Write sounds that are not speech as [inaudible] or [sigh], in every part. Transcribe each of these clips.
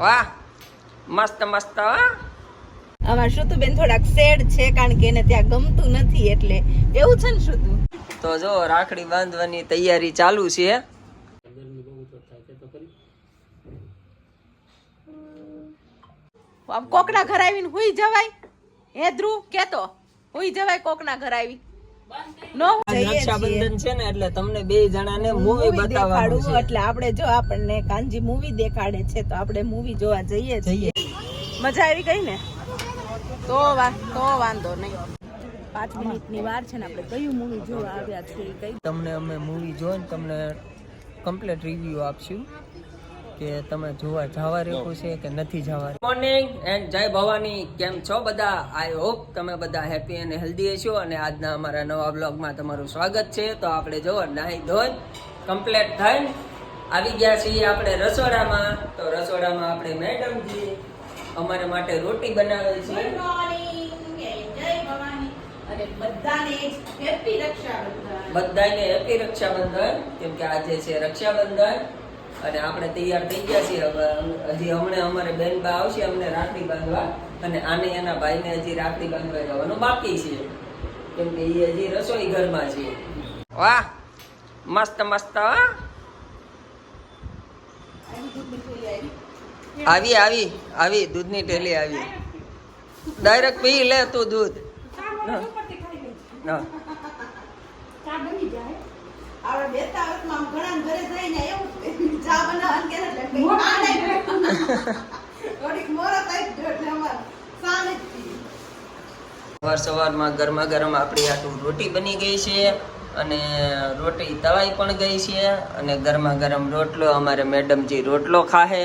વાહ મસ્ત મસ્ત આમાં શ્રુતુ બેન થોડાક સેડ છે કારણ કે એને ત્યાં ગમતું નથી એટલે એવું છે ને શ્રુતુ? તો જો રાખડી બાંધવાની તૈયારી ચાલુ છે. આમ કોકના ઘર આવીને હુઈ જવાય? હે ધ્રુવ કેતો હુઈ જવાય કોકના ઘર આવી. રક્ષાબંધન છે ને એટલે તમને બે જણાને મૂવી બતાવવાનું છે. એટલે આપણે જો આપણને કાનજી મૂવી દેખાડે છે તો આપણે મૂવી જોવા જઈએ જઈએ. મજા આવી ગઈ ને? તો વા તો વાંધો નહીં. પાંચ મિનિટની વાર છે ને આપણે કયું મૂવી જોવા આવ્યા છે કઈ તમને અમે મૂવી જોઈને તમને કમ્પ્લીટ રિવ્યુ આપશું. કે તમે જોવા જવા રહ્યું છે કે નથી જવા મોર્નિંગ એન્ડ જય ભવાની. કેમ છો બધા? આઈ હોપ તમે બધા હેપી અને હેલ્ધી છો અને આજના અમારા નવા બ્લોગમાં તમારું સ્વાગત છે. તો આપણે જો નાહી ધોઈ કમ્પ્લીટ થઈને આવી ગયા છીએ આપણે રસોડામાં. તો રસોડામાં આપણે મેડમજી અમારા માટે રોટી બનાવે છે. બધાને હેપી રક્ષાબંધન. બધાને હેપી રક્ષાબંધન. કેમ કે આજે છે રક્ષાબંધન. અને આપણે તૈયાર થઈ ગયા છીએ. હવે હજી હમણાં અમારે બેન બા આવશે અમને રાખડી બાંધવા. અને આને એના ભાઈને હજી રાખડી બાંધવા જવાનું બાકી છે. કેમ કે એ હજી રસોઈ ઘરમાં છે. વાહ! મસ્ત મસ્ત હો. આવી આવી આવી દૂધની ટેલી આવી. ડાયરેક્ટ પી લે તું દૂધ. હા. હા. આપણે બેસતા વર્ષમાં આમ ઘણા ઘરે જઈને એવું ચા બનાવવાનું કે એટલે કંઈ નહીં. થોડીક મોરત આવી એટલે અમારે સામે સવાર સવારમાં ગરમા ગરમ આપણી આટલું રોટી બની ગઈ છે અને રોટી તળાઈ પણ ગઈ છે અને ગરમા ગરમ રોટલો અમારે મેડમજી રોટલો ખાહે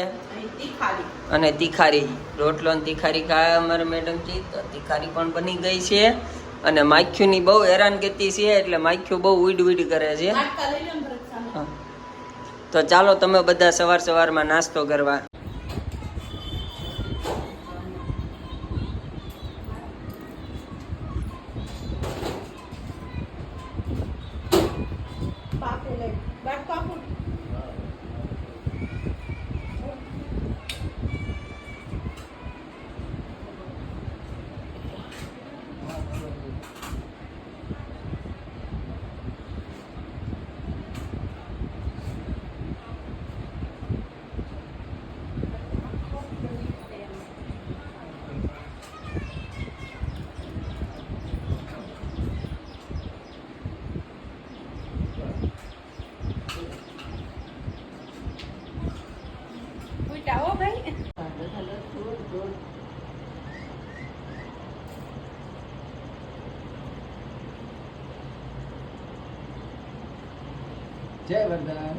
અને તીખારી. રોટલો અને તીખારી ખાય અમારે મેડમજી તો તીખારી પણ બની ગઈ છે અને માખ્યુની બહુ હેરાનગતિ છે એટલે માખ્યું બહુ ઉડ ઉડ કરે છે. તો ચાલો તમે બધા સવાર સવારમાં નાસ્તો કરવા પાકું લઈ. બાટ પાકું. ઉઈટા હો ભાઈ. જય વરદાન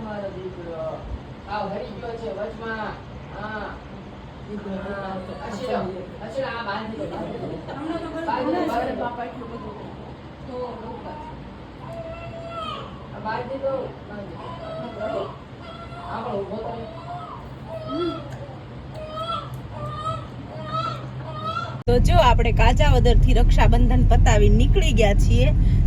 મારો દીકરો આ હરી ગયો છે વચમાં હા અચલો અચલો આ બાંધી દો. બાપા એટલું બધું. તો બાંધી દો. આપણો ઊભો થાય તો જો આપણે કાજાવદરથી રક્ષાબંધન પતાવી નીકળી ગયા છીએ,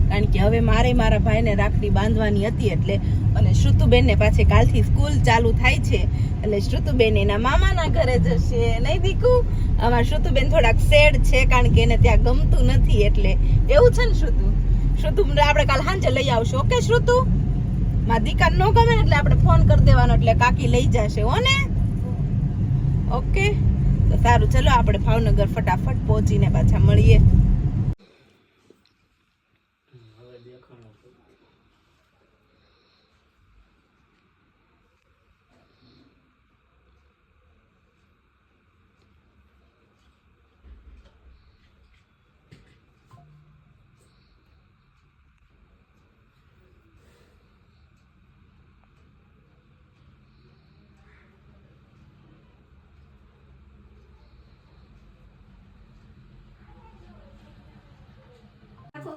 કારણ કે હવે મારે મારા ભાઈને રાખડી બાંધવાની હતી એટલે, અને શ્રુતુબેનને પાછી કાલથી સ્કૂલ ચાલુ થાય છે, એટલે શ્રુતુબેન એના મામાના ઘરે જશે, નહીં દીકુ? આમાં શ્રુતુબેન થોડાક સેડ છે, કારણ કે એને ત્યાં ગમતું નથી, એટલે એવું છે ને શ્રુતુ? શ્રુતુ, આપણે કાલ સાંજે લઈ આવશું, ઓકે શ્રુતુ? માં દીકા ન ગમે એટલે આપણે ફોન કરી દેવાનો, એટલે કાકી લઈ જશે, હો ને? ઓકે? તો સારું ચલો આપણે ભાવનગર ફટાફટ પહોંચીને પાછા મળીએ.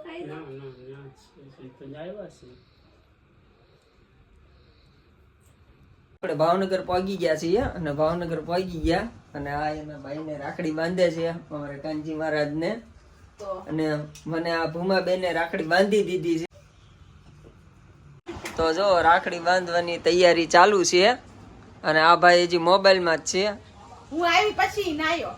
ના ના ના છે તો આવ્યા છે આપણે ભાવનગર પહોંચી ગયા છીએ અને ભાવનગર પહોંચી ગયા અને આ એના ભાઈને રાખડી બાંધે છે અમારા કાનજી મહારાજને. અને મને આ ભૂમાબેને રાખડી બાંધી દીધી છે. તો જો રાખડી બાંધવાની તૈયારી ચાલુ છે. અને આ ભાઈ હજી મોબાઈલમાં જ છે. હું આવી પછી નાયો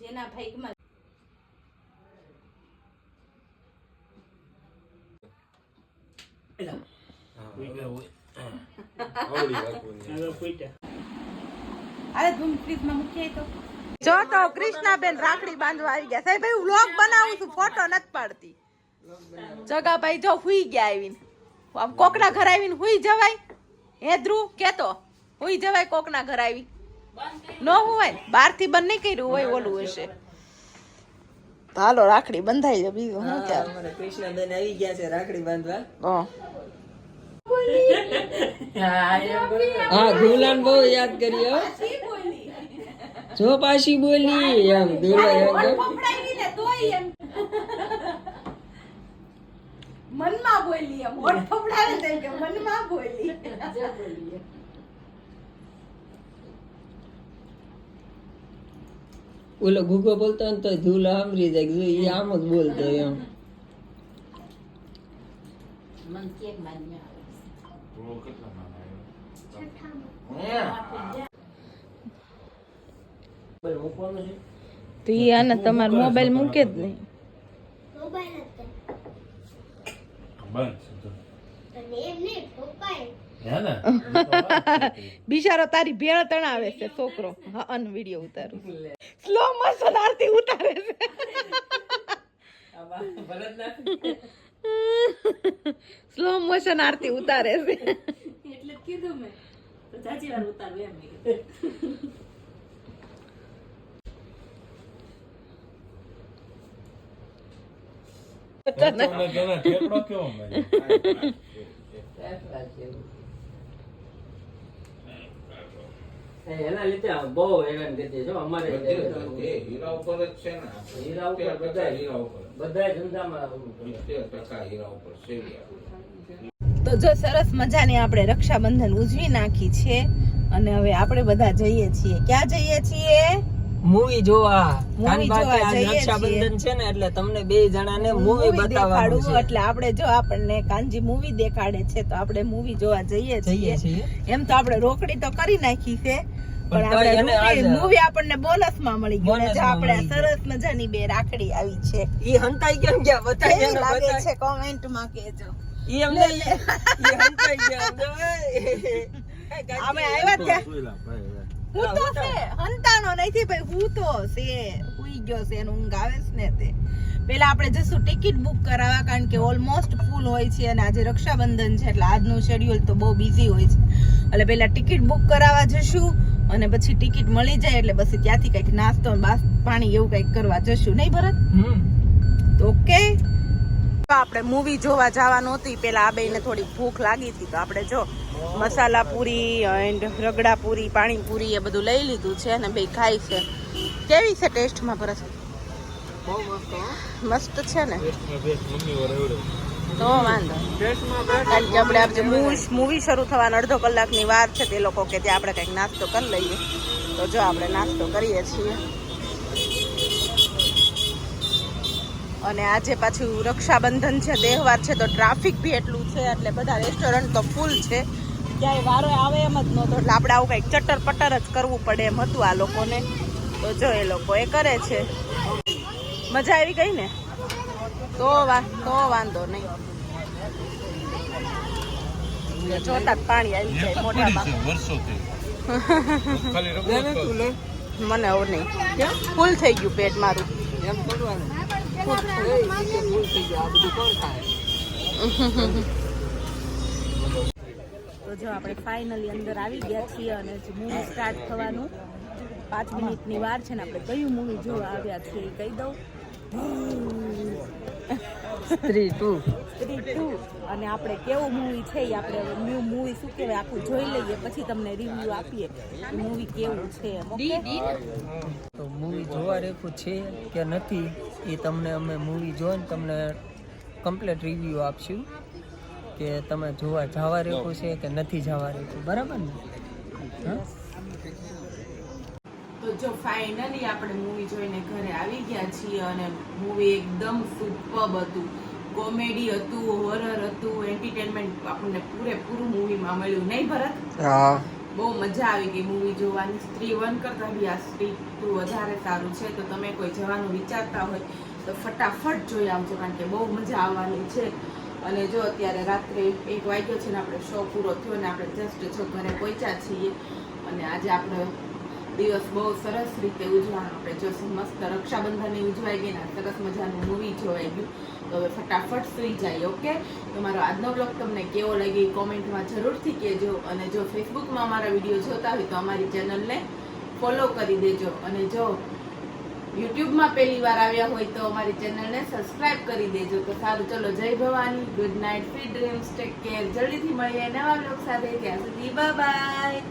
જેના ભાઈકમાં અરે ધૂમ તો જો તો કૃષ્ણાબેન રાખડી બાંધવા આવી ગયા. સાહેબ ભાઈ વ્લોગ બનાવું છું ફોટો નથી પાડતી. જગાભાઈ જો હુઈ ગયા આવીને. આમ કોકના ઘર આવીને હુઈ જવાય? હે ધ્રુવ કેતો? હુઈ જવાય કોકના ઘર આવી? ન હોય બારથી બંધ નહીં કર્યું હોય ઓલું હશે. હાલો રાખડી બંધાઈ જાય બીજું શું કૃષ્ણાબેન આવી ગયા છે રાખડી બાંધવા. હા ધુલાન બહુ યાદ કરી જો પાછી બોલી એમ ધુલા એમ મનમાં બોલી એમ. મોઢ ફફડાવે તેમ કે મનમાં બોલી. ઓલો ગુગો બોલતો ને તો ધૂલા સાંભળી જાય એ આમ જ બોલતો એમ. તો એ આને તમારો મોબાઈલ મૂકે જ નહીં. બિચારો તારી ભેળ તણાવે છે, છોકરો. અન વીડિયો ઉતારું સ્લો મોશન આરતી ઉતારે છે. [laughs] સ્લો મોશન આરતી ઉતારે છે. [laughs] [laughs] એના લીધે બહુ હેરાન કરતી છે અમારે હીરા ઉપર જ છે ને. હીરા ઉપર બધા હીરા ઉપર. બધા ધંધામાં હીરા ઉપર તો જો સરસ મજાની આપણે રક્ષાબંધન ઉજવી નાખી છે અને હવે આપણે બધા જઈએ છીએ. ક્યાં જઈએ છીએ? મૂવી જોવા. મૂવી જોવા જઈએ રક્ષાબંધન છે ને એટલે તમને બે જણાને મૂવી મૂવી બતાવવાનું છે. એટલે આપણે જો આપણને કાનજી મૂવી દેખાડે છે તો આપણે મૂવી જોવા જઈએ જઈએ છીએ. છીએ. એમ તો આપણે રોકડી તો કરી નાખી છે પણ આપણે મૂવી આપણને બોનસમાં મળી ગયું જો આપણે સરસ મજાની બે રાખડી આવી છે. ઈ હંતાઈ કેમ ગયા બતાય એને લાગે છે કોમેન્ટમાં કેજો ઈ અમને ઈ હંતાઈ ગયા. અમે આવ્યા ત્યાં. હું તો છે હંતાનો નથી ભાઈ હું તો છે. હુઈ ગયો છે એનું ઊંઘ આવે છે ને તે. પેલા આપણે જશું ટિકિટ બુક કરાવવા કારણ કે ઓલમોસ્ટ ફૂલ હોય છે અને આજે રક્ષાબંધન છે એટલે આજનું શેડ્યુલ તો બહુ બિઝી હોય છે. એટલે પહેલાં ટિકિટ બુક કરાવવા જશું અને પછી ટિકિટ મળી જાય એટલે પછી ત્યાંથી કંઈક નાસ્તો બાસ પાણી એવું કંઈક કરવા જશું. નહીં ભરત? તો ઓકે. આપણે મૂવી જોવા જવાનું હતી. પહેલાં પેલા આ બેને થોડી ભૂખ લાગી હતી. તો આપણે જો મસાલા પૂરી એન્ડ રગડા પૂરી પાણી પૂરી એ બધું લઈ લીધું છે અને બે ખાય છે. કેવી છે ટેસ્ટમાં ભરત. મસ્ત છે ને? તો વાંધો. કારણ કે આપણે આજે મૂવી મૂવી શરૂ થવાનો અડધો કલાકની વાર છે તે લોકો કે ત્યાં આપણે કંઈક નાસ્તો કરી લઈએ. તો જો આપણે નાસ્તો કરીએ છીએ. અને આજે પાછું રક્ષાબંધન છે, તહેવાર છે, તો ટ્રાફિક બી એટલું છે, એટલે બધા રેસ્ટોરન્ટ તો ફૂલ છે. ક્યાંય વારો આવે એમ જ નહોતો, એટલે આપણે આવું કંઈક ચટર પટર જ કરવું પડે એમ હતું આ લોકોને. તો જો એ લોકો એ કરે છે. મજા આવી ગઈ ને? તો તો વાંધો નહીં જોતા જ પાણી આવી જાય મોઢામાં. મને હવે નહીં ફૂલ થઈ ગયું પેટ મારું? તો જો આપણે ફાઇનલી અંદર આવી ગયા છીએ અને મૂવી સ્ટાર્ટ થવાનું. પાંચ મિનિટની વાર છે ને આપણે કયું મૂવી જોવા આવ્યા છીએ એ કહી દઉં. થ્રી ટુ સ્ત્રી ટુ અને આપણે કેવું મૂવી છે એ આપણે ન્યૂ મૂવી શું કહેવાય? આખું જોઈ લઈએ પછી તમને રિવ્યૂ આપીએ. મૂવી કેવું છે? તો મૂવી જોવા રેખું છે કે નથી એ તમને અમે મૂવી જોઈને તમને કમ્પ્લીટ રિવ્યૂ આપશું કે તમે જોવા જવા રેખું છે કે નથી જવા રેખું બરાબર ને? હા? તો જો ફાઇનલી આપણે મૂવી જોઈને ઘરે આવી ગયા છીએ અને મૂવી એકદમ સુપર્બ હતું. કોમેડી હતું હોરર હતું એન્ટરટેનમેન્ટ આપણને પૂરેપૂરું મૂવીમાં મળ્યું. નહીં ભરત? બહુ મજા આવી ગઈ મૂવી જોવાની. સ્ત્રી વન કરતાં બી આ સ્ત્રી ટુ વધારે સારું છે. તો તમે કોઈ જવાનું વિચારતા હોય તો ફટાફટ જોઈ આવજો કારણ કે બહુ મજા આવવાની છે. અને જો અત્યારે રાત્રે એક વાગ્યો છે ને આપણે શો પૂરો થયો ને આપણે જસ્ટ જો ઘરે પહોંચ્યા છીએ. અને આજે આપણે દિવસ બહુ સરસ રીતે ઉજવાનો આપણે જો મસ્ત રક્ષાબંધનની ઉજવાઈ ગઈ ને સરસ મજાનું મૂવી જોવાઈ ગયું. તો હવે ફટાફટ સુઈ જાય ઓકે તો મારો આજનો બ્લોગ તમને કેવો લાગી કોમેન્ટમાં જરૂરથી કહેજો. અને જો ફેસબુકમાં અમારા વીડિયો જોતા હોય તો અમારી ચેનલને ફોલો કરી દેજો. અને જો યુટ્યુબમાં પહેલી વાર આવ્યા હોય તો અમારી ચેનલને સબસ્ક્રાઇબ કરી દેજો. તો સારું, ચલો, જય Bhavani. Good night free dreams take care જલ્દીથી મળીએ નવા બ્લોગ સાથે. ત્યાં સુધી બાય